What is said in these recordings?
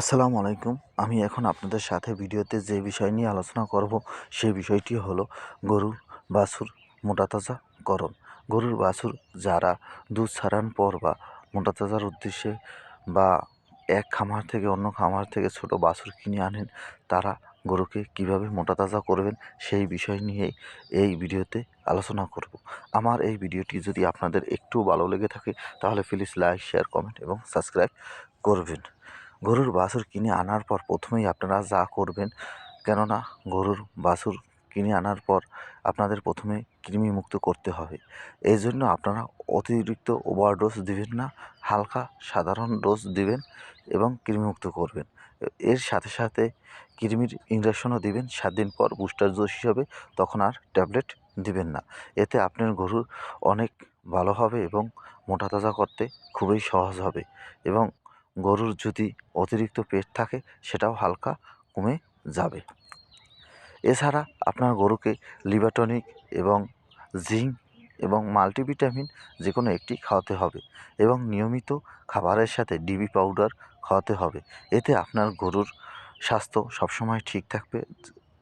আসসালামু আলাইকুম। আমি এখন আপনাদের সাথে ভিডিওতে যে বিষয় নিয়ে আলোচনা করব, সেই বিষয়টি হলো গরুর বাছুর মোটাতাজাকরণ গরুর বাছুর যারা দুধ ছাড়ান পর বা মোটাতাজার উদ্দেশ্যে বা এক খামার থেকে অন্য খামার থেকে ছোট বাছুর কিনে আনেন, তারা গরুকে কীভাবে মোটাতাজা করবেন, সেই বিষয় নিয়ে এই ভিডিওতে আলোচনা করব। আমার এই ভিডিওটি যদি আপনাদের একটু ভালো লেগে থাকে, তাহলে প্লিজ লাইক শেয়ার কমেন্ট এবং সাবস্ক্রাইব করবেন। গরুর বাছুর কিনে আনার পর প্রথমেই আপনারা যা করবেন, কেননা গরুর বাছুর কিনে আনার পর আপনাদের প্রথমে কৃমিমুক্ত করতে হবে। এই জন্য আপনারা অতিরিক্ত ওভার ডোজ দেবেন না, হালকা সাধারণ ডোজ দেবেন এবং কৃমিমুক্ত করবেন। এর সাথে সাথে কৃমির ইঞ্জেকশনও দিবেন, সাত দিন পর বুস্টার ডোজ হিসাবে তখন আর ট্যাবলেট দিবেন না। এতে আপনার গরুর অনেক ভালো হবে এবং মোটা তাজা করতে খুবই সহজ হবে এবং গরুর যদি অতিরিক্ত পেট থাকে, সেটাও হালকা কমে যাবে। এছাড়া আপনার গরুকে লিভাটনিক এবং জিঙ্ক এবং মাল্টিভিটামিন যে কোনো একটি খাওয়াতে হবে এবং নিয়মিত খাবারের সাথে ডিবি পাউডার খাওয়াতে হবে। এতে আপনার গরুর স্বাস্থ্য সবসময় ঠিক থাকবে।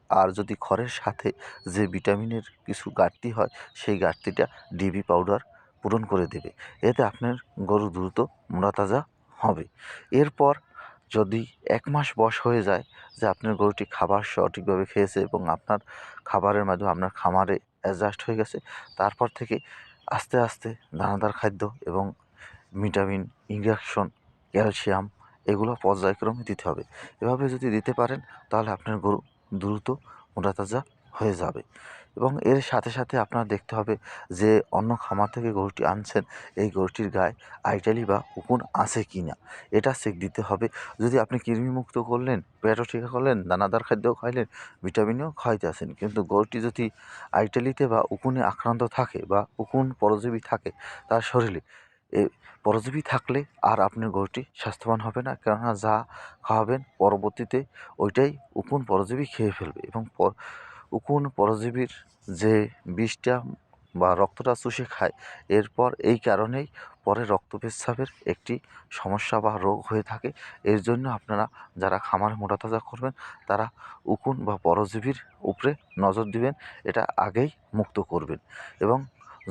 আর যদি খড়ের সাথে যে ভিটামিনের কিছু ঘাটতি হয়, সেই ঘাটতিটা ডিবি পাউডার পূরণ করে দেবে। এতে আপনার গরু দ্রুত মোটাতাজা হবে। এরপর যদি এক মাস বয়স হয়ে যায় যে আপনার গরুটি খাবার সঠিকভাবে খেয়েছে এবং আপনার খাবারের মাধ্যমে আপনার খামারে অ্যাডজাস্ট হয়ে গেছে, তারপর থেকে আস্তে আস্তে দানাদার খাদ্য এবং ভিটামিন ইঞ্জেকশন ক্যালসিয়াম এগুলো পর্যায়ক্রমে দিতে হবে। এভাবে যদি দিতে পারেন তাহলে আপনার গরু দ্রুত মোটাতাজা হয়ে যাবে। এবং এর সাথে সাথে আপনার দেখতে হবে যে অন্য খামার থেকে গরুটি আনছেন, এই গরুটির গায়ে আইটালি বা উকুন আছে কি না এটা চেক দিতে হবে। যদি আপনি কৃমিমুক্ত করলেন, পেটও ঠিক করলেন, দানাদার খাদ্যও খাইলেন, ভিটামিনও খাইতে আসেন কিন্তু গরুটি যদি আইটালিতে বা উকুনে আক্রান্ত থাকে বা উকুন পরজীবী থাকে তার শরীরে, এ পরজীবী থাকলে আর আপনার গরুটি স্বাস্থ্যবান হবে না। কেননা যা খাওয়াবেন, পরবর্তীতে ওইটাই উকুন পরজীবী খেয়ে ফেলবে এবং উকুন পরজীবীর যে বিষটা বা রক্তটা চুষে খায়, এরপর এই কারণেই পরে রক্ত পেচ্ছাপের একটি সমস্যা বা রোগ হয়ে থাকে। এর জন্য আপনারা যারা খামারে মোটাতাজা করবেন, তারা উকুন বা পরজীবীর উপরে নজর দিবেন, এটা আগেই মুক্ত করবেন। এবং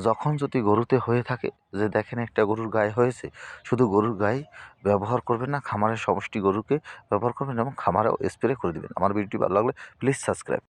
যখন যদি গরুতে হয়ে থাকে, যে দেখেন একটা গরুর গায়ে হয়েছে, শুধু গরুর গায়ে ব্যবহার করবেন না, খামারের সমষ্টি গরুকে ব্যবহার করবেন এবং খামারেও স্প্রে করে দেবেন। আমার ভিডিওটি ভালো লাগলে প্লিজ সাবস্ক্রাইব